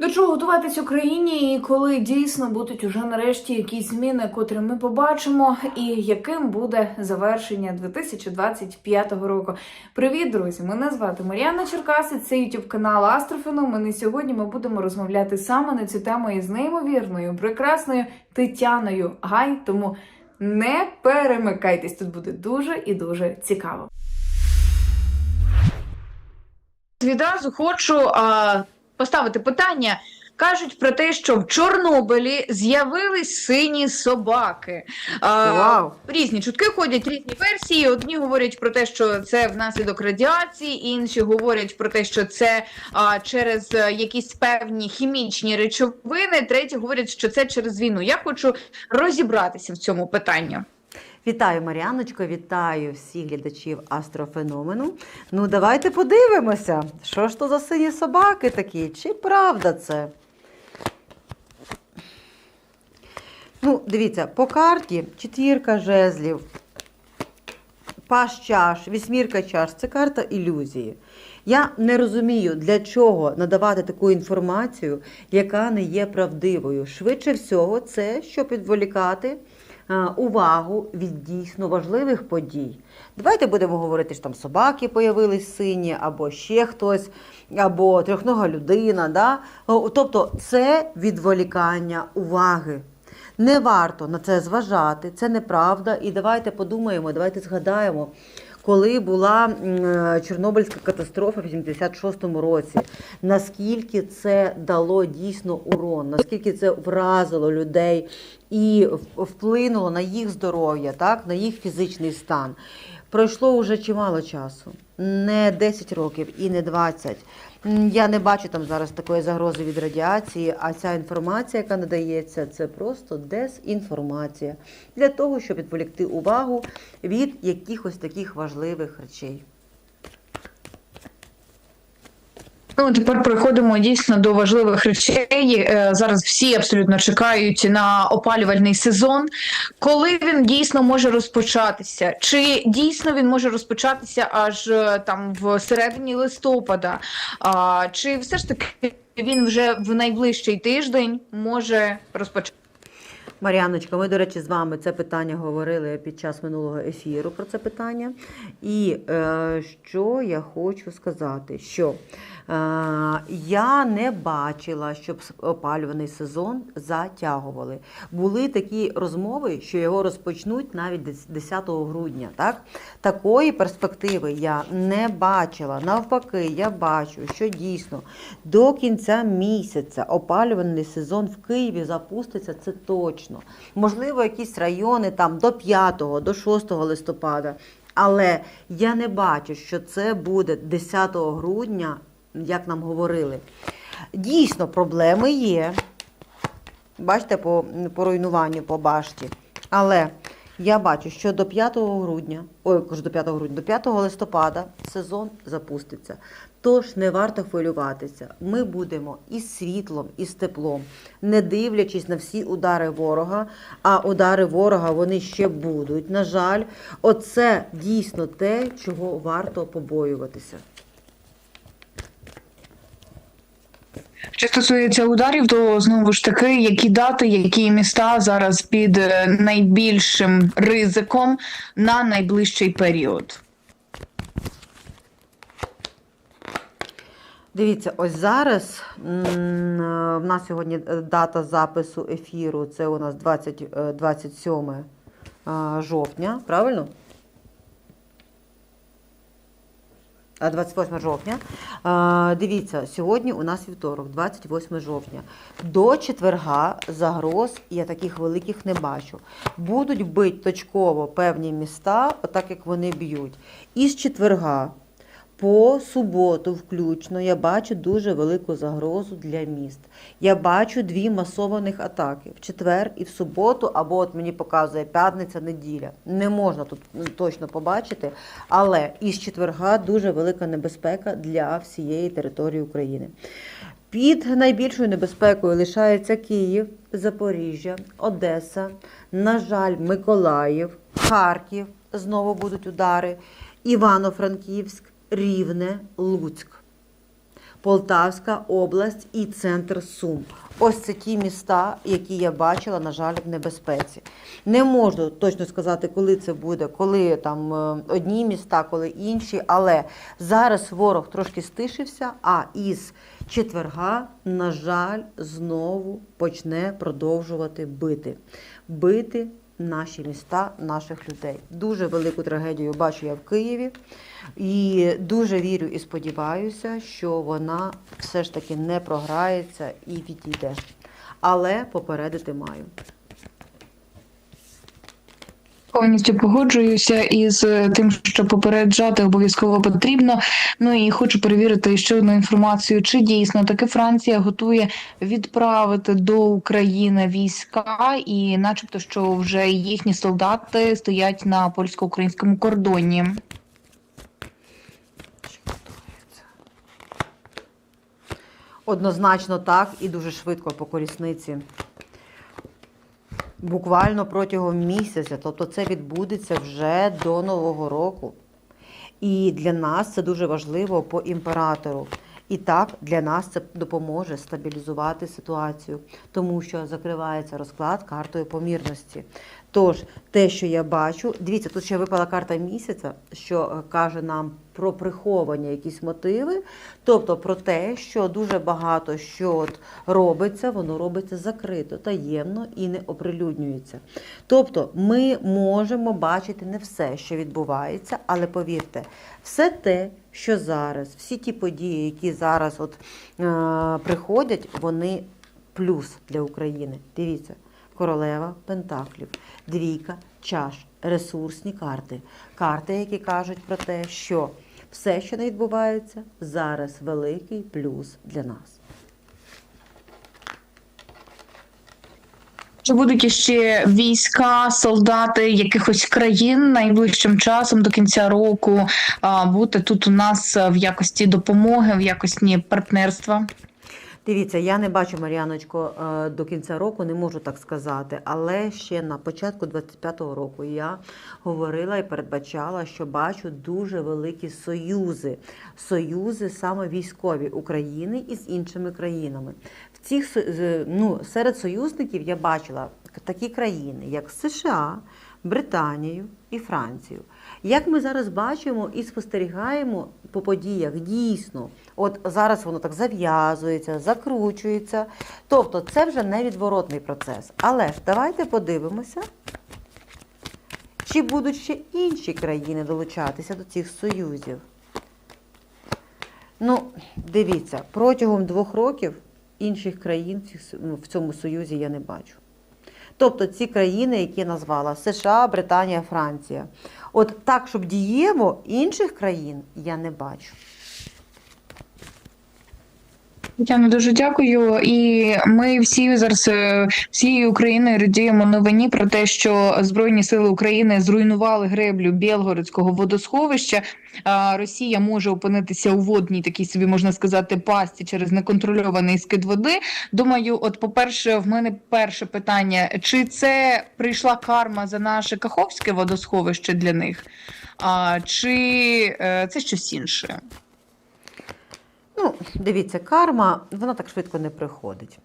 До чого готуватись Україні, і коли дійсно будуть уже нарешті якісь зміни, котрі ми побачимо, і яким буде завершення 2025 року? Привіт, друзі! Мене звати Мар'яна Черкасець, це YouTube канал Астрофеном. І сьогодні ми будемо розмовляти саме на цю тему із неймовірною, прекрасною Тетяною Гай. Тому не перемикайтесь, тут буде дуже і дуже цікаво. Відразу хочу а, поставити питання. Кажуть про те, що в Чорнобилі з'явились сині собаки. Вау! Різні чутки ходять, різні версії. Одні говорять про те, що це внаслідок радіації, інші говорять про те, що це а, через е, якісь певні хімічні речовини. Треті говорять, що це через війну. Я хочу розібратися в цьому питанні. Вітаю, Мар'яночко, вітаю всіх глядачів астрофеномену. Ну, давайте подивимося, що ж то за сині собаки такі, чи правда це? Ну, дивіться, по карті четвірка жезлів, паш чаш, вісьмірка чаш це карта ілюзії. Я не розумію, для чого надавати таку інформацію, яка не є правдивою. Швидше всього, це щоб відволікати увагу від дійсно важливих подій. Давайте будемо говорити, що там собаки появились сині, або ще хтось, або трьохнога людина. Да? Тобто це відволікання уваги. Не варто на це зважати, це неправда. І давайте подумаємо, давайте згадаємо, коли була е, Чорнобильська катастрофа в 86-му році, наскільки це дало дійсно урон, наскільки це вразило людей і вплинуло на їх здоров'я, так, на їх фізичний стан. Пройшло вже чимало часу, не 10 років і не 20. Я не бачу там зараз такої загрози від радіації, а ця інформація, яка надається, це просто дезінформація для того, щоб відволікти увагу від якихось таких важливих речей. Ну, тепер переходимо дійсно до важливих речей. Е, Зараз всі абсолютно чекають на опалювальний сезон. Коли він дійсно може розпочатися? Чи дійсно він може розпочатися аж е, там в середині листопада? Чи все ж таки він вже в найближчий тиждень може розпочатися? Мар'яночка, ми, до речі, з вами це питання говорили під час минулого ефіру про це питання. І е, що я хочу сказати, що я не бачила, щоб опалюваний сезон затягували. Були такі розмови, що його розпочнуть навіть 10 грудня. Так? Такої перспективи я не бачила. Навпаки, я бачу, що дійсно до кінця місяця опалювальний сезон в Києві запуститься, це точно. Можливо, якісь райони там до 5, до 6 листопада. Але я не бачу, що це буде 10 грудня, як нам говорили. Дійсно, проблеми є. Бачите, по, по руйнуванню по башті. Але я бачу, що до 5 грудня, ой, кажу до 5 грудня, до 5 листопада сезон запуститься. Тож не варто хвилюватися. Ми будемо із світлом, і з теплом, не дивлячись на всі удари ворога. А удари ворога вони ще будуть. На жаль, оце дійсно те, чого варто побоюватися. Що стосується ударів, то знову ж таки, які дати, які міста зараз під е, найбільшим ризиком на найближчий період? Дивіться, ось зараз в нас сьогодні е, дата запису ефіру. Це у нас 20, е, 27 е, жовтня, правильно? А, 28 жовтня. Дивіться, сьогодні у нас вівторок, 28 жовтня. До четверга загроз я таких великих не бачу. Будуть бити точково певні міста, отак як вони б'ють. Із четверга по суботу, включно, я бачу дуже велику загрозу для міст. Я бачу дві масованих атаки в четвер і в суботу, або от мені показує п'ятниця, неділя. Не можна тут точно побачити, але із четверга дуже велика небезпека для всієї території України. Під найбільшою небезпекою лишається Київ, Запоріжжя, Одеса, на жаль, Миколаїв, Харків. Знову будуть удари, Івано-Франківськ, Рівне, Луцьк. Полтавська область і центр Сум. Ось це ті міста, які я бачила, на жаль, в небезпеці. Не можу точно сказати, коли це буде, коли там е, одні міста, коли інші. Але зараз ворог трошки стишився, а із четверга, на жаль, знову почне продовжувати бити. Бити наші міста, наших людей. Дуже велику трагедію бачу я в Києві. І дуже вірю і сподіваюся, що вона все ж таки не програється і відійде. Але попередити маю. Повністю погоджуюся із е, тим, що попереджати обов'язково потрібно. Ну і хочу перевірити ще одну інформацію: чи дійсно таки Франція готує відправити до України війська, і, начебто, що вже їхні солдати стоять на польсько-українському кордоні. Однозначно так і дуже швидко по колісниці. Буквально протягом місяця. Тобто це відбудеться вже до Нового року. І для нас це дуже важливо по імператору. І так для нас це допоможе стабілізувати ситуацію, тому що закривається розклад картою помірності. Тож, те, що я бачу, дивіться, тут ще випала карта місяця, що е, каже нам про приховані якісь мотиви, тобто про те, що дуже багато що от робиться, воно робиться закрито, таємно і не оприлюднюється. Тобто ми можемо бачити не все, що відбувається, але повірте, все те, що зараз, всі ті події, які зараз от, е, приходять, вони плюс для України. Дивіться, королева Пентаклів, двійка чаш, ресурсні карти. Карти, які кажуть про те, що все, що не відбувається, зараз великий плюс для нас. Чи будуть іще війська, солдати якихось країн найближчим часом до кінця року а, бути тут у нас в якості допомоги, в якості партнерства? Дивіться, я не бачу Мар'яночко е, до кінця року, не можу так сказати. Але ще на початку 25-го року я говорила і передбачала, що бачу дуже великі союзи. Союзи саме військові України із іншими країнами. В цих ну, серед союзників я бачила такі країни, як США, Британію і Францію. Як ми зараз бачимо і спостерігаємо по подіях, дійсно, от зараз воно так зав'язується, закручується. Тобто це вже невідворотний процес. Але ж давайте подивимося, чи будуть ще інші країни долучатися до цих союзів. Ну, дивіться, протягом двох років інших країн в ну, цьому союзі я не бачу. Тобто ці країни, які назвала США, Британія, Франція. От так, щоб дієво інших країн я не бачу. Тетяно, дуже дякую. І ми всі зараз е, всією Україною радіємо новині про те, що Збройні сили України зруйнували греблю Білгородського водосховища. Росія може опинитися у водній такій собі можна сказати пасті через неконтрольований скид води. Думаю, от, по-перше, в мене перше питання: чи це прийшла карма за наше Каховське водосховище для них? А, чи е, це щось інше? Ну, дивіться, карма, вона так швидко не приходить.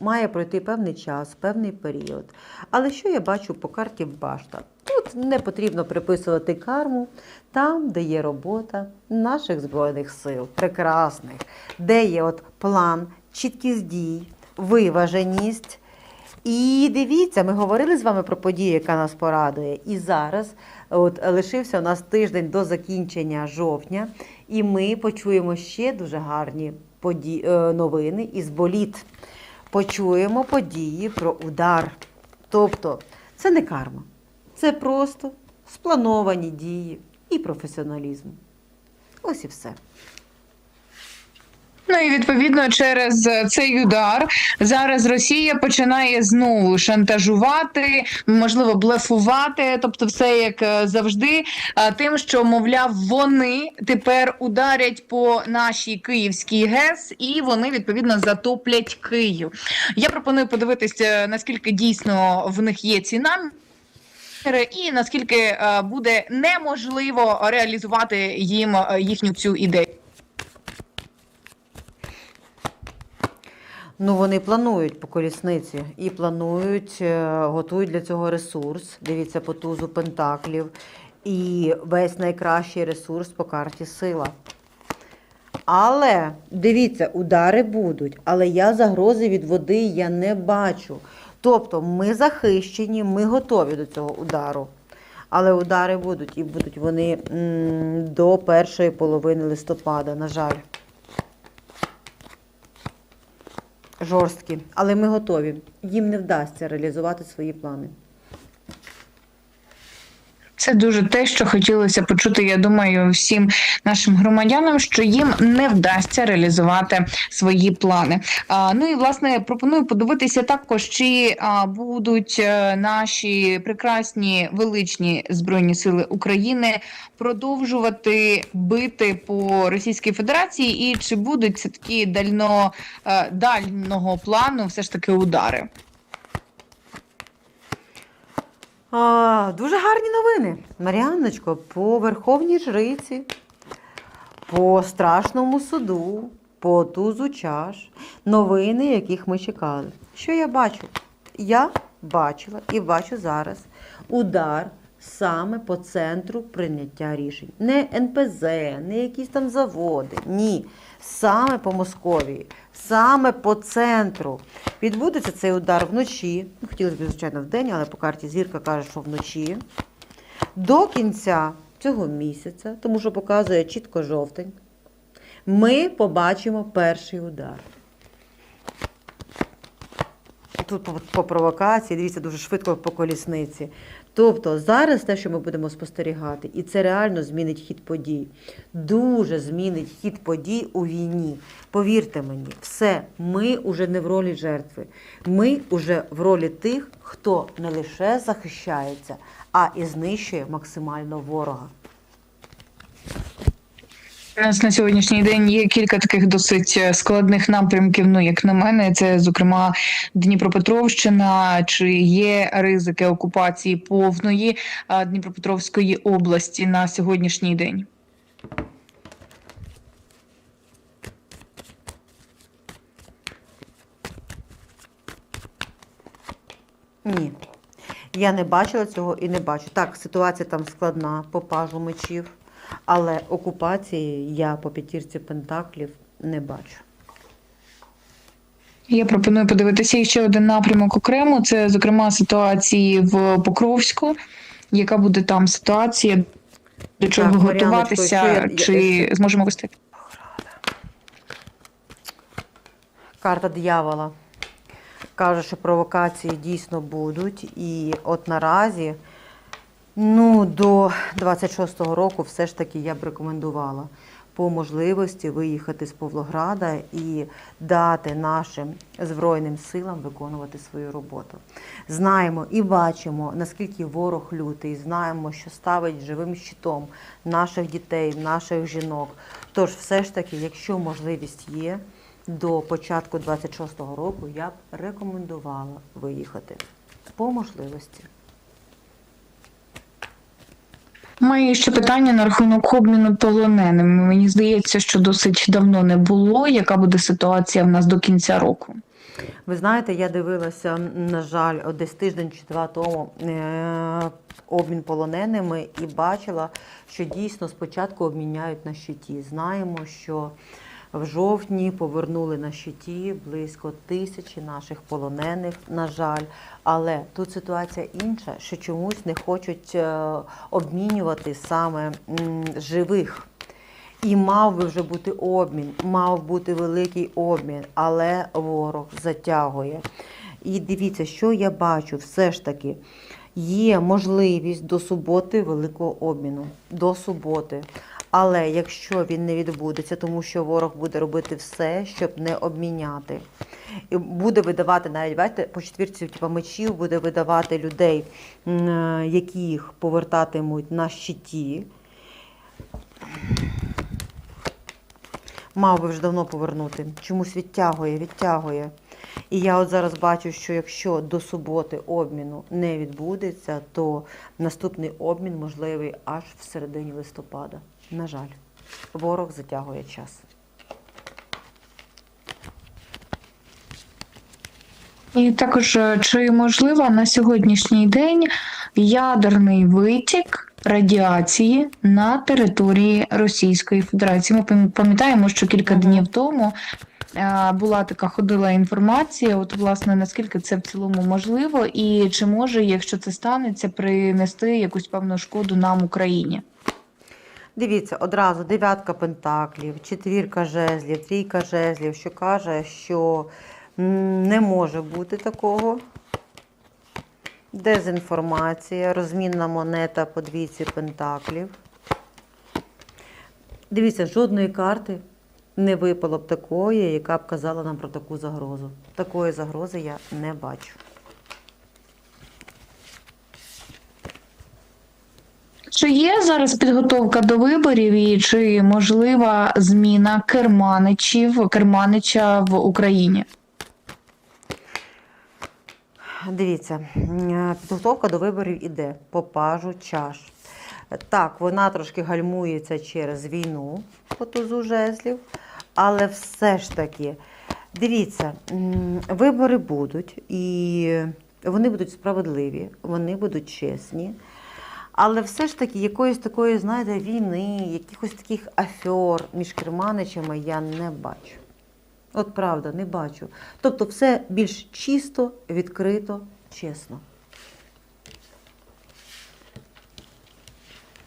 Має пройти певний час, певний період. Але що я бачу по карті башта? Тут не потрібно приписувати карму там, де є робота наших збройних сил, прекрасних, де є от план, чіткість дій, виваженість. І дивіться, ми говорили з вами про подію, яка нас порадує. І зараз от лишився у нас тиждень до закінчення жовтня, і ми почуємо ще дуже гарні поді... е, новини із боліт. Почуємо події про удар. Тобто, це не карма, це просто сплановані дії і професіоналізм. Ось і все. Ну і відповідно через е, цей удар зараз Росія починає знову шантажувати, можливо, блефувати, тобто, все як е, завжди, е, тим, що мовляв, вони тепер ударять по нашій київській ГЕС, і вони відповідно затоплять Київ. Я пропоную подивитися, наскільки дійсно в них є ці наміри. І наскільки буде неможливо реалізувати їм їхню цю ідею. Ну, вони планують по колісниці і планують, е, готують для цього ресурс. Дивіться по тузу пентаклів. І весь найкращий ресурс по карті сила. Але дивіться, удари будуть, але я загрози від води я не бачу. Тобто ми захищені, ми готові до цього удару. Але удари будуть, і будуть вони до першої половини листопада, на жаль. Жорсткі. Але ми готові. Їм не вдасться реалізувати свої плани. Це дуже те, що хотілося почути. Я думаю, всім нашим громадянам, що їм не вдасться реалізувати свої плани. А, ну і власне пропоную подивитися також, чи а, будуть е, наші прекрасні величні збройні сили України продовжувати бити по Російській Федерації, і чи будуть це такі дально е, дального плану, все ж таки удари. А, дуже гарні новини. Маріанночко, по Верховній Жриці, по страшному суду, по тузу чаш. Новини, яких ми чекали. Що я бачу? Я бачила і бачу зараз удар саме по центру прийняття рішень. Не НПЗ, не якісь там заводи. Ні. Саме по Московії, саме по центру. Відбудеться цей удар вночі. Ну, хотілося б, звичайно, в день, але по карті зірка каже, що вночі. До кінця цього місяця, тому що показує чітко жовтень, ми побачимо перший удар. Тут по, провокації, дивіться, дуже швидко по колісниці. Тобто зараз те, що ми будемо спостерігати, і це реально змінить хід подій. Дуже змінить хід подій у війні. Повірте мені, все, ми вже не в ролі жертви. Ми вже в ролі тих, хто не лише захищається, а і знищує максимально ворога. У нас на сьогоднішній день є кілька таких досить е, складних напрямків. Ну, як на мене, це зокрема Дніпропетровщина. Чи є ризики окупації повної Дніпропетровської області на сьогоднішній день? Ні. Я не бачила цього і не бачу. Так, ситуація там складна по пажу мечів, але окупації я по п'ятірці пентаклів не бачу. Я пропоную подивитися ще один напрямок окремо. Це зокрема ситуації в Покровську. Яка буде там ситуація? До чого Мар'яночко, готуватися? що я- я- Чи я- зможемо вести? Карта диявола каже, що провокації дійсно будуть. І от наразі, ну, до 26-го року все ж таки я б рекомендувала по можливості виїхати з Павлограда і дати нашим Збройним силам виконувати свою роботу. Знаємо і бачимо, наскільки ворог лютий, знаємо, що ставить живим щитом наших дітей, наших жінок. Тож, все ж таки, якщо можливість є, до початку 26-го року я б рекомендувала виїхати по можливості. Маю ще питання на рахунок обміну полоненими. Мені здається, що досить давно не було. Яка буде ситуація в нас до кінця року? Ви знаєте, я дивилася, на жаль, десь тиждень чи два тому е- обмін полоненими і бачила, що дійсно спочатку обміняють на щиті. Знаємо, що в жовтні повернули на щиті близько тисячі наших полонених, на жаль. Але тут ситуація інша, що чомусь не хочуть е, обмінювати саме живих. І мав би вже бути обмін, мав бути великий обмін, але ворог затягує. І дивіться, що я бачу, все ж таки є можливість до суботи великого обміну. До суботи. Але якщо він не відбудеться, тому що ворог буде робити все, щоб не обміняти. І буде видавати навіть бачите, по четвірці типу, мечів, буде видавати людей, е, яких повертатимуть на щиті. Мав би вже давно повернути. Чомусь відтягує, відтягує. І я от зараз бачу, що якщо до суботи обміну не відбудеться, то наступний обмін можливий аж в середині листопада. На жаль, ворог затягує час. І також е, чи можливо на сьогоднішній день ядерний витік радіації на території Російської Федерації? Ми пам- пам'ятаємо, що кілька днів тому е, була така ходила інформація. От власне наскільки це в цілому можливо, і чи може, якщо це станеться, принести якусь певну шкоду нам Україні? Дивіться, одразу дев'ятка пентаклів, четвірка жезлів, трійка жезлів, що каже, що не може бути такого. Дезінформація, розмінна монета по двійці пентаклів. Дивіться, жодної карти не випало б такої, яка б казала нам про таку загрозу. Такої загрози я не бачу. Чи є зараз підготовка до виборів і чи можлива зміна керманичів керманича в Україні? Дивіться, підготовка до виборів іде по пажу чаш. Так, вона трошки гальмується через війну по тузу жезлів, але все ж таки, дивіться, вибори будуть і вони будуть справедливі, вони будуть чесні. Але все ж таки якоїсь такої, знаєте, війни, якихось таких афер між керманичами я не бачу. От правда, не бачу. Тобто все більш чисто, відкрито, чесно.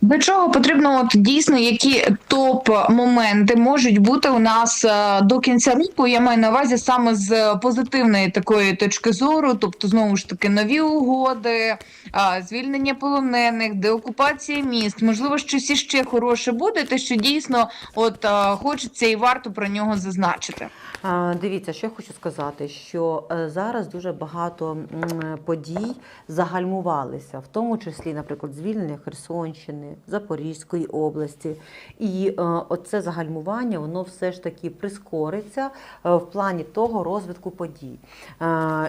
До чого потрібно от дійсно які топ-моменти можуть бути у нас е, до кінця року? Я маю на увазі саме з позитивної такої точки зору, тобто знову ж таки нові угоди, е, звільнення полонених, деокупація міст. Можливо, щось іще хороше буде, те, що дійсно от е, хочеться і варто про нього зазначити. Дивіться, що я хочу сказати, що е, зараз дуже багато подій загальмувалися, в тому числі, наприклад, звільнення Херсонщини, Запорізької області. І е, оце загальмування воно все ж таки прискориться е, в плані того розвитку подій.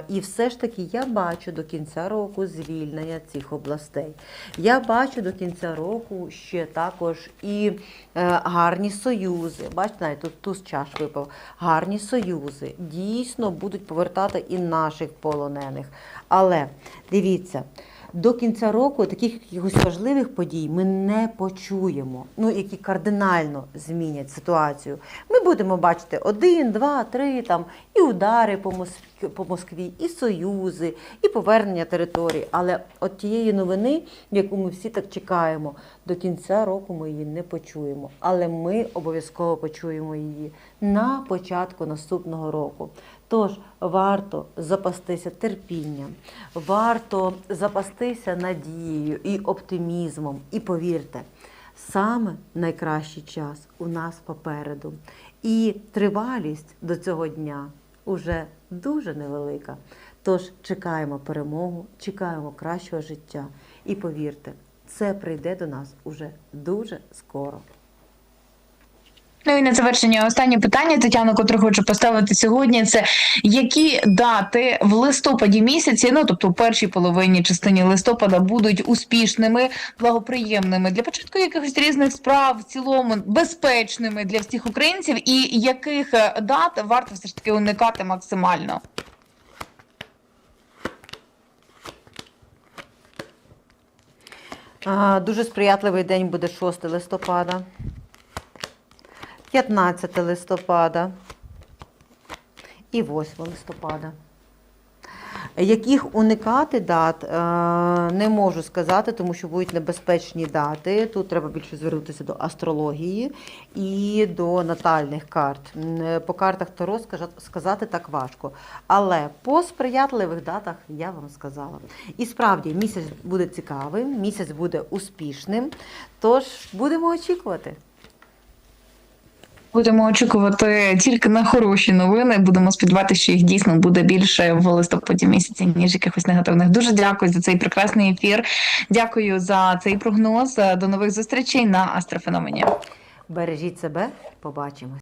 І все ж таки я бачу до кінця року звільнення цих областей. Я бачу до кінця року ще також і гарні союзи. Бачите, навіть тут туз чаш випав. Гарні союзи дійсно будуть повертати і наших полонених. Але дивіться. До кінця року таких якихось важливих подій ми не почуємо, ну які кардинально змінять ситуацію. Ми будемо бачити один, два, три там і удари по Москві, по Москві, і союзи, і повернення територій. Але от тієї новини, яку ми всі так чекаємо, до кінця року ми її не почуємо. Але ми обов'язково почуємо її на початку наступного року. Тож варто запастися терпінням, варто запастися надією і оптимізмом. І повірте, саме найкращий час у нас попереду. І тривалість до цього дня уже дуже невелика. Тож чекаємо перемогу, чекаємо кращого життя. І повірте, це прийде до нас уже дуже скоро. Ну і на завершення останнє питання, Тетяно, котре хочу поставити сьогодні. Це які дати в листопаді місяці, ну тобто у першій половині частині листопада, будуть успішними, благоприємними для початку якихось різних справ, в цілому безпечними для всіх українців, і яких е, дат варто все ж таки уникати максимально? А, Дуже сприятливий день буде 6 листопада, 15 листопада і 8 листопада. Яких уникати дат е, не можу сказати, тому що будуть небезпечні дати. Тут треба більше звернутися до астрології і до натальних карт. Е, По картах Таро сказати так важко. Але по сприятливих датах я вам сказала. І справді місяць буде цікавим, місяць буде успішним. Тож будемо очікувати. Будемо очікувати тільки на хороші новини. Будемо сподіватися, що їх дійсно буде більше в листопаді місяці, ніж якихось негативних. Дуже дякую за цей прекрасний ефір. Дякую за цей прогноз. До нових зустрічей на Астрофеномені. Бережіть себе, побачимось.